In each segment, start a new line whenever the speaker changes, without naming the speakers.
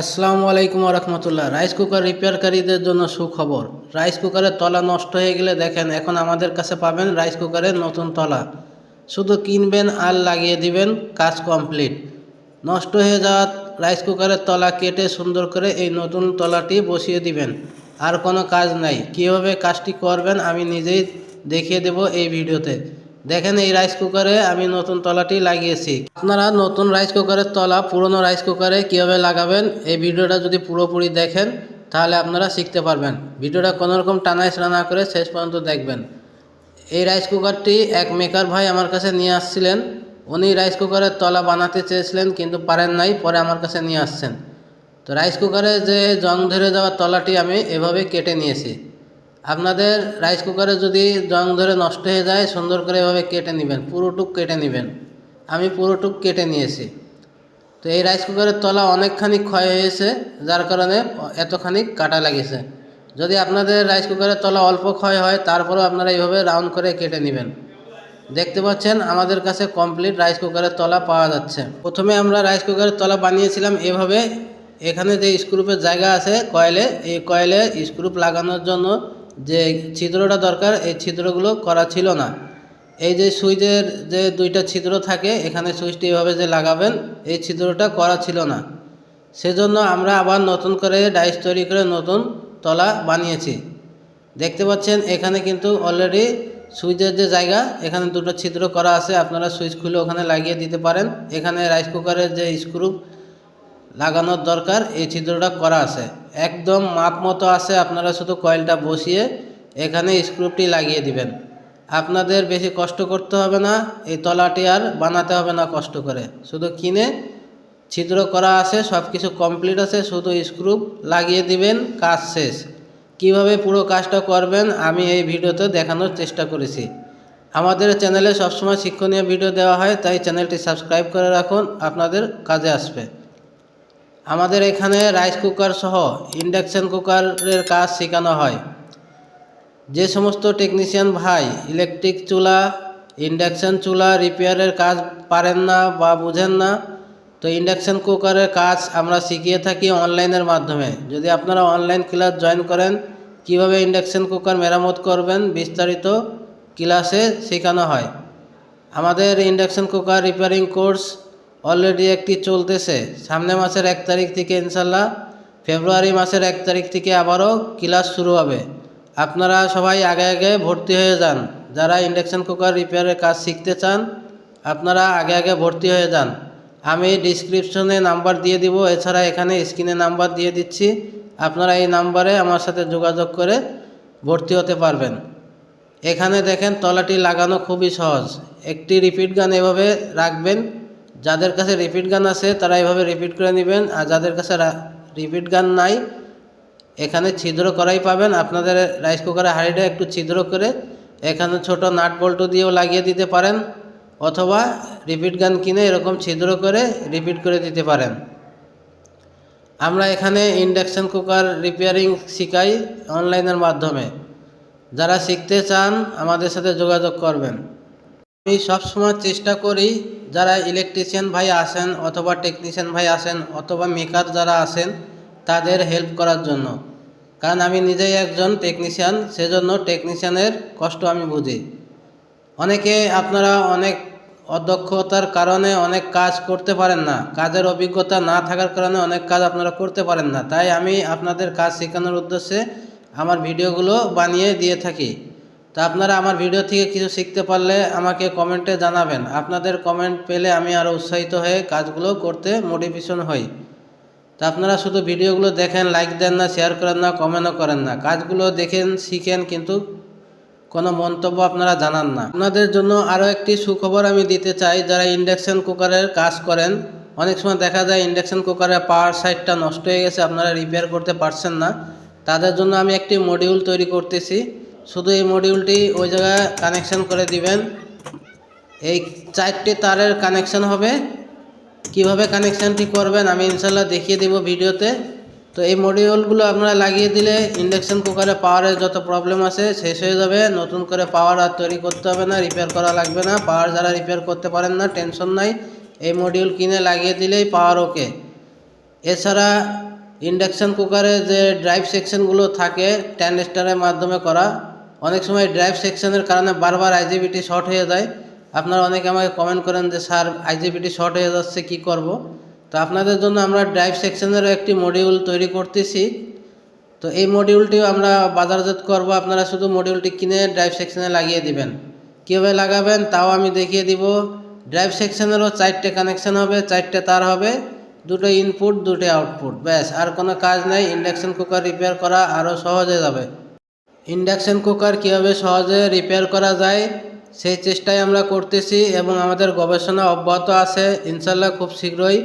আসসালামু আলাইকুম রহমতুল্লাহ। Rice cooker রিপেয়ারকারীদের জন্য সুখবর। রাইস কুকারের তলা নষ্ট হয়ে গেলে দেখেন, এখন আমাদের কাছে পাবেন রাইস কুকারের নতুন তলা। শুধু কিনবেন আর লাগিয়ে দিবেন, কাজ কমপ্লিট নষ্ট হয়ে যাওয়া রাইস কুকারের তলা কেটে সুন্দর করে এই নতুন তলাটি বসিয়ে দিবেন। আর কোনো কাজ নাই। কীভাবে কাজটি করবেন আমি নিজেই দেখিয়ে দেব এই ভিডিওতে। দেখেন এই রাইস কুকারে আমি নতুন তলাটি লাগিয়েছি। আপনারা নতুন রাইস কুকারের তলা, পুরনো রাইস কুকারে কীভাবে লাগাবেন, এই ভিডিওটা যদি পুরোপুরি দেখেন, তাহলে আপনারা শিখতে পারবেন। ভিডিওটা কোনোরকম টানাইছড়া না করে শেষ পর্যন্ত দেখবেন। এই রাইস কুকারটি এক মেকার ভাই আমার কাছে নিয়ে আসছিলেন। উনি রাইস কুকারের তলা বানাতে চেয়েছিলেন, কিন্তু পারেন নাই, পরে আমার কাছে নিয়ে আসছেন। তো রাইস কুকারে যে জং ধরে যাওয়া তলাটি আমি এভাবে কেটে নিয়েছি। আপনাদের রাইস কুকারে যদি জং ধরে নষ্ট হয়ে যায়, সুন্দর করে এভাবে কেটে নেবেন পুরোটুক কেটে নেবেন। আমি পুরোটুক কেটে নিয়েছি। তো এই রাইস কুকারের তলা অনেকখানি ক্ষয় হয়েছে, যার কারণে এতখানি কাটা লাগিয়েছে যদি আপনাদের রাইস কুকারের তলা অল্প ক্ষয় হয়, তারপরেও আপনারা এইভাবে রাউন্ড করে কেটে নেবেন। দেখতে পাচ্ছেন, আমাদের কাছে কমপ্লিট রাইস কুকারের তলা পাওয়া যাচ্ছে। প্রথমে আমরা রাইস কুকারের তলা বানিয়েছিলাম এভাবে। এখানে যে স্ক্রুপের জায়গা আছে কয়েলে এই কয়েলে স্ক্রুপ লাগানোর জন্য যে ছিদ্রটা দরকার, এই ছিদ্রগুলো করা ছিল না। এই যে সুইচের যে দুইটা ছিদ্র থাকে, এখানে সুইচটি এভাবে যে লাগাবেন, এই ছিদ্রটা করা ছিল না। সেজন্য আমরা আবার নতুন করে ডাইস তৈরি করে নতুন তলা বানিয়েছি। দেখতে পাচ্ছেন, এখানে কিন্তু অলরেডি সুইচের যে জায়গা, এখানে দুটো ছিদ্র করা আছে, আপনারা সুইচ খুলে ওখানে লাগিয়ে দিতে পারেন। এখানে রাইস কুকারের যে স্ক্রু লাগানোর দরকার, এই ছিদ্রটা করা আছে। একদম মাপ মতো আছে, আপনারা শুধু কয়েলটা বসিয়ে এখানে স্ক্রুপটি লাগিয়ে দিবেন। আপনাদের বেশি কষ্ট করতে হবে না, এই তলাটি আর বানাতে হবে না কষ্ট করে। শুধু কিনে ছিদ্র করা আছে সব কিছু কমপ্লিট আছে, শুধু স্ক্রুপ লাগিয়ে দিবেন, কাজ শেষ। কীভাবে পুরো কাজটা করবেন, আমি এই ভিডিওতে দেখানোর চেষ্টা করেছি। আমাদের চ্যানেলে সবসময় শিক্ষণীয় ভিডিও দেওয়া হয়, তাই চ্যানেলটি সাবস্ক্রাইব করে রাখুন, আপনাদের কাজে আসবে। আমাদের এখানে রাইস কুকার সহ ইন্ডাকশান কুকারের কাজ শেখানো হয়। যে সমস্ত টেকনিশিয়ান ভাই ইলেকট্রিক চুলা ইন্ডাকশান চুলা রিপেয়ারের কাজ পারেন না বা বুঝেন না, তো ইন্ডাকশান কুকারের কাজ আমরা শিখিয়ে থাকি অনলাইনের মাধ্যমে। যদি আপনারা অনলাইন ক্লাস জয়েন করেন, কীভাবে ইন্ডাকশান কুকার মেরামত করবেন বিস্তারিত ক্লাসে শেখানো হয়। আমাদের induction cooker repairing course already একটি চলতেছে। সামনে মাসের এক তারিখ থেকে ইনশাল্লাহ ফেব্রুয়ারি মাসের এক তারিখ থেকে আবারও ক্লাস শুরু হবে। আপনারা সবাই আগে আগে ভর্তি হয়ে যান। যারা ইন্ডাকশান কুকার রিপেয়ারের কাজ শিখতে চান, আপনারা আগে আগে ভর্তি হয়ে যান। আমি ডিসক্রিপশনে নাম্বার দিয়ে দিব, এছাড়া এখানে স্ক্রিনে নাম্বার দিয়ে দিচ্ছি। আপনারা এই নাম্বারে আমার সাথে যোগাযোগ করে ভর্তি হতে পারবেন। এখানে দেখেন তলাটি লাগানো খুবই সহজ। একটি রিপিট গান এভাবে রাখবেন যাদের কাছে রিপিট গান আছে, তারা এভাবে রিপিট করে নেবেন। আর যাদের কাছে রিপিট গান নাই, এখানে ছিদ্র করাই পাবেন। আপনাদের রাইস কুকারের হাঁড়িটা একটু ছিদ্র করে এখানে ছোট নাট বল্টু দিয়েও লাগিয়ে দিতে পারেন। অথবা রিপিট গান কিনে এরকম ছিদ্র করে রিপিট করে দিতে পারেন। আমরা এখানে ইন্ডাকশান কুকার রিপেয়ারিং শিখাই অনলাইনের মাধ্যমে। যারা শিখতে চান, আমাদের সাথে যোগাযোগ করবেন। আমি সবসময় চেষ্টা করি যারা ইলেকট্রিশিয়ান ভাই আসেন অথবা টেকনিশিয়ান ভাই আসেন অথবা মেকার যারা আসেন, তাদের হেল্প করার জন্য। কারণ আমি নিজেই একজন টেকনিশিয়ান সেজন্য টেকনিশিয়ানের কষ্ট আমি বুঝি। অনেকে আপনারা অনেক অদক্ষতার কারণে অনেক কাজ করতে পারেন না। কাজের অভিজ্ঞতা না থাকার কারণে অনেক কাজ আপনারা করতে পারেন না। তাই আমি আপনাদের কাজ শেখানোর উদ্দেশ্যে আমার ভিডিওগুলো বানিয়ে দিয়ে থাকি। তা আপনারা আমার ভিডিও থেকে কিছু শিখতে পারলে আমাকে কমেন্টে জানাবেন। আপনাদের কমেন্ট পেলে আমি আরও উৎসাহিত হয়ে কাজগুলো করতে মোটিভেশন হই। তা আপনারা শুধু ভিডিওগুলো দেখেন লাইক দেন না শেয়ার করেন না কমেন্টও করেন না। কাজগুলো দেখেন, শিখেন কিন্তু কোনো মন্তব্য আপনারা জানান না। আপনাদের জন্য আরও একটি সুখবর আমি দিতে চাই, যারা ইন্ডাকশান কুকারের কাজ করেন, অনেক সময় দেখা যায় ইন্ডাকশান কুকারের পাওয়ার সাইডটা নষ্ট হয়ে গেছে, আপনারা রিপেয়ার করতে পারছেন না। তাদের জন্য আমি একটি মডিউল তৈরি করতেছি। শুধু এই মডিউলটি ওই জায়গায় কানেকশন করে দিবেন। এই চারটি তারের কানেকশান হবে। কীভাবে কানেকশানটি করবেন আমি ইনশাল্লাহ দেখিয়ে দেব ভিডিওতে। তো এই মডিউলগুলো আপনারা লাগিয়ে দিলে ইন্ডাকশান কুকারে পাওয়ারের যত প্রবলেম আছে শেষ হয়ে যাবে। নতুন করে পাওয়ার আর তৈরি করতে হবে না রিপেয়ার করা লাগবে না। পাওয়ার যারা রিপেয়ার করতে পারেন না টেনশন নাই। এই মডিউল কিনে লাগিয়ে দিলেই পাওয়ার ওকে এছাড়া ইন্ডাকশান কুকারে যে ড্রাইভ সেকশনগুলো থাকে ট্যান্ডেস্টারের মাধ্যমে করা অনেক সময় ড্রাইভ সেকশনের কারণে বারবার আইজিবিটি শর্ট হয়ে যায়। আপনারা অনেকে আমাকে কমেন্ট করেন যে, স্যার আইজিবিটি শর্ট হয়ে যাচ্ছে, কি করব? তো আপনাদের জন্য আমরা ড্রাইভ সেকশনেরও একটি মডিউল তৈরি করতেছি। তো এই মডিউলটিও আমরা বাজারজাত করব। আপনারা শুধু মডিউলটি কিনে ড্রাইভ সেকশনে লাগিয়ে দিবেন। কীভাবে লাগাবেন তাও আমি দেখিয়ে দিব। ড্রাইভ সেকশনেরও চারটে কানেকশন হবে, চারটে তার হবে। দুটো ইনপুট দুটো আউটপুট ব্যাস, আর কোনো কাজ নেই। ইন্ডাকশন কুকার রিপেয়ার করা আরও সহজে যাবে। ইন্ডাকশন কুকার কীভাবে সহজে রিপেয়ার করা যায়, সেই চেষ্টাই আমরা করতেছি এবং আমাদের গবেষণা অব্যাহত আছে। ইনশাল্লাহ খুব শীঘ্রই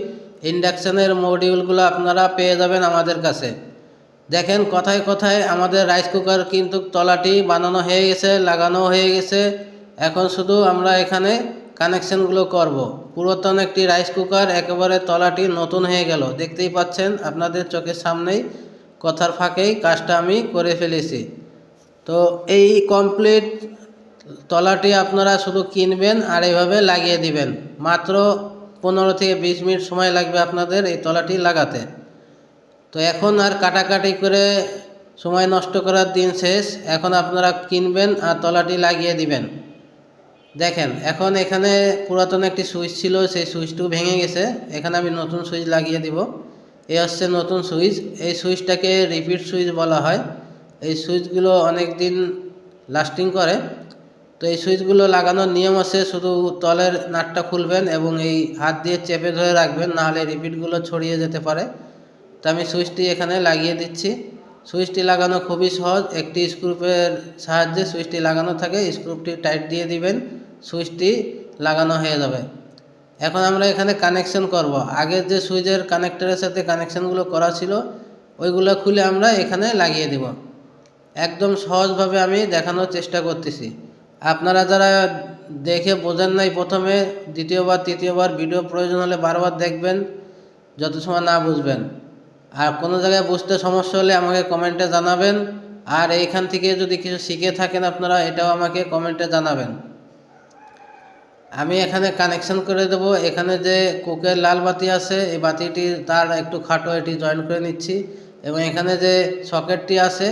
ইন্ডাকশনের মডিউলগুলো আপনারা পেয়ে যাবেন আমাদের কাছে। দেখেন কথায় কথায় আমাদের রাইস কুকার কিন্তু তলাটি বানানো হয়ে গেছে লাগানো হয়ে গেছে। এখন শুধু আমরা এখানে কানেকশনগুলো করব। পুরাতন একটি রাইস কুকার একেবারে তলাটি নতুন হয়ে গেল। দেখতেই পাচ্ছেন, আপনাদের চোখের সামনেই কথার ফাঁকেই কাজটা আমি করে ফেলেছি। তো এই কমপ্লিট তলাটি আপনারা শুধু কিনবেন আর এইভাবে লাগিয়ে দিবেন। মাত্র পনেরো থেকে বিশ মিনিট সময় লাগবে আপনাদের এই তলাটি লাগাতে। তো এখন আর কাটাকাটি করে সময় নষ্ট করার দিন শেষ। এখন আপনারা কিনবেন আর তলাটি লাগিয়ে দিবেন। দেখেন, এখন এখানে পুরাতন একটি সুইচ ছিল, সেই সুইচটিও ভেঙে গেছে। এখানে আমি নতুন সুইচ লাগিয়ে দিব। এই হচ্ছে নতুন সুইচ। এই সুইচটাকে রিপিট সুইচ বলা হয়। এই সুইচগুলো অনেক দিন লাস্টিং করে। তো এই সুইচগুলো লাগানোর নিয়ম আছে, শুধু তলের নাটটা খুলবেন এবং এই হাত দিয়ে চেপে ধরে রাখবেন, নাহলে রিপিটগুলো ছড়িয়ে যেতে পারে। তো আমি সুইচটি এখানে লাগিয়ে দিচ্ছি। সুইচটি লাগানো খুবই সহজ, একটি স্ক্রুপের সাহায্যে সুইচটি লাগানো থাকে স্ক্রুপটি টাইট দিয়ে দিবেন, সুইচটি লাগানো হয়ে যাবে। এখন আমরা এখানে কানেকশন করব। আগের যে সুইচের কানেক্টরের সাথে কানেকশনগুলো করা ছিল, ওইগুলো খুলে আমরা এখানে লাগিয়ে দেব। একদম সহজভাবে আমি দেখানোর চেষ্টা করতেছি। আপনারা যারা দেখে বোঝেন নাই প্রথমে, দ্বিতীয়বার, তৃতীয়বার ভিডিও প্রয়োজন হলে বারবার দেখবেন, যত সময় না বুঝবেন। আর কোনো জায়গায় বুঝতে সমস্যা হলে আমাকে কমেন্টে জানাবেন। আর এইখান থেকে যদি কিছু শিখে থাকেন আপনারা, এটাও আমাকে কমেন্টে জানাবেন। আমি এখানে কানেকশন করে দেব। এখানে যে কোকের লাল বাতি আছে, এই বাতিটি তার একটু খাটো এটি জয়েন করে নিচ্ছি। এবং এখানে যে সকেটটি আছে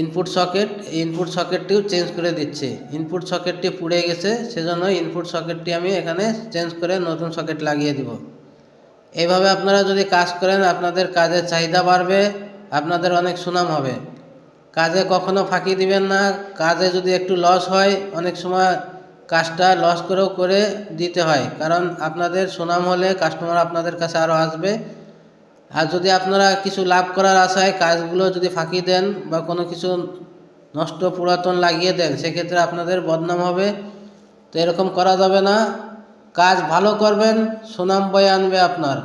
ইনপুট সকেট ইনপুট সকেটটিও চেঞ্জ করে দিচ্ছি। ইনপুট সকেটটি পুড়ে গেছে, সেজন্য ইনপুট সকেটটি আমি এখানে চেঞ্জ করে নতুন সকেট লাগিয়ে দিব। এইভাবে আপনারা যদি কাজ করেন, আপনাদের কাজের চাহিদা বাড়বে, আপনাদের অনেক সুনাম হবে। কাজে কখনো ফাঁকি দিবেন না, কাজে যদি একটু লস হয়, অনেক সময় কাজটা লস করেও করে দিতে হয়, কারণ আপনাদের সুনাম হলে কাস্টমার আপনাদের কাছে আরও আসবে। আর যদি আপনারা কিছু লাভ করার আশায় কাজগুলো যদি ফাঁকি দেন বা কোনো কিছু নষ্ট পুরাতন লাগিয়ে দেন, সেক্ষেত্রে আপনাদের বদনাম হবে। তো এরকম করা যাবে না। কাজ ভালো করবেন, সুনাম বয়ে আনবে আপনার।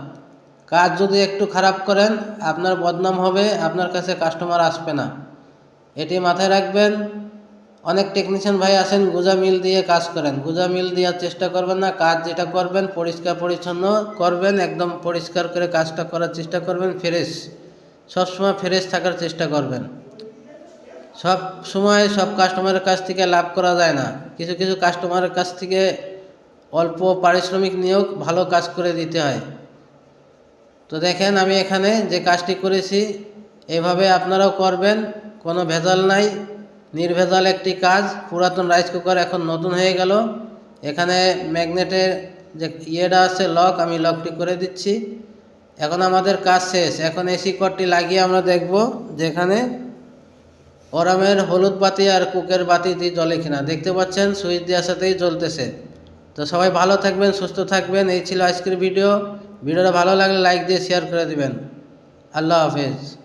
কাজ যদি একটু খারাপ করেন, আপনার বদনাম হবে, আপনার কাছে কাস্টমার আসবে না। এটি মাথায় রাখবেন। অনেক টেকনিশিয়ান ভাই আছেন গুজা মিল দিয়ে কাজ করেন। গুজা মিল দেওয়ার চেষ্টা করবেন না, কাজ যেটা করবেন, পরিষ্কার পরিচ্ছন্ন করবেন, একদম পরিষ্কার করে কাজটা করার চেষ্টা করবেন, ফ্রেশ। সবসময় ফ্রেশ থাকার চেষ্টা করবেন। সব সময় সব কাস্টমারের কাছ থেকে লাভ করা যায় না। কিছু কিছু কাস্টমারের কাছ থেকে অল্প পারিশ্রমিক নিয়োগ ভালো কাজ করে দিতে হয়। তো দেখেন আমি এখানে যে কাজটি করেছি, এভাবে আপনারাও করবেন, কোনো ভেজাল নাই। নির্ভেজাল একটি কাজ, পুরাতন রাইস কুকার এখন নতুন হয়ে গেল। এখানে ম্যাগনেটের যে ইয়েটা আছে, লক, আমি লকটি করে দিচ্ছি। এখন আমাদের কাজ শেষ। এখন এসি কটটি লাগিয়ে আমরা দেখব যেখানে ওরামের হলুদ বাতি আর কুকের বাতি দিয়ে জ্বলে কিনা। দেখতে পাচ্ছেন, সুইচ দেওয়ার সাথেই জ্বলতেছে। তো সবাই ভালো থাকবেন, সুস্থ থাকবেন। এই ছিল আজকের ভিডিও। ভিডিওটা ভালো লাগলে লাইক দিয়ে শেয়ার করে দিবেন। আল্লাহ হাফেজ।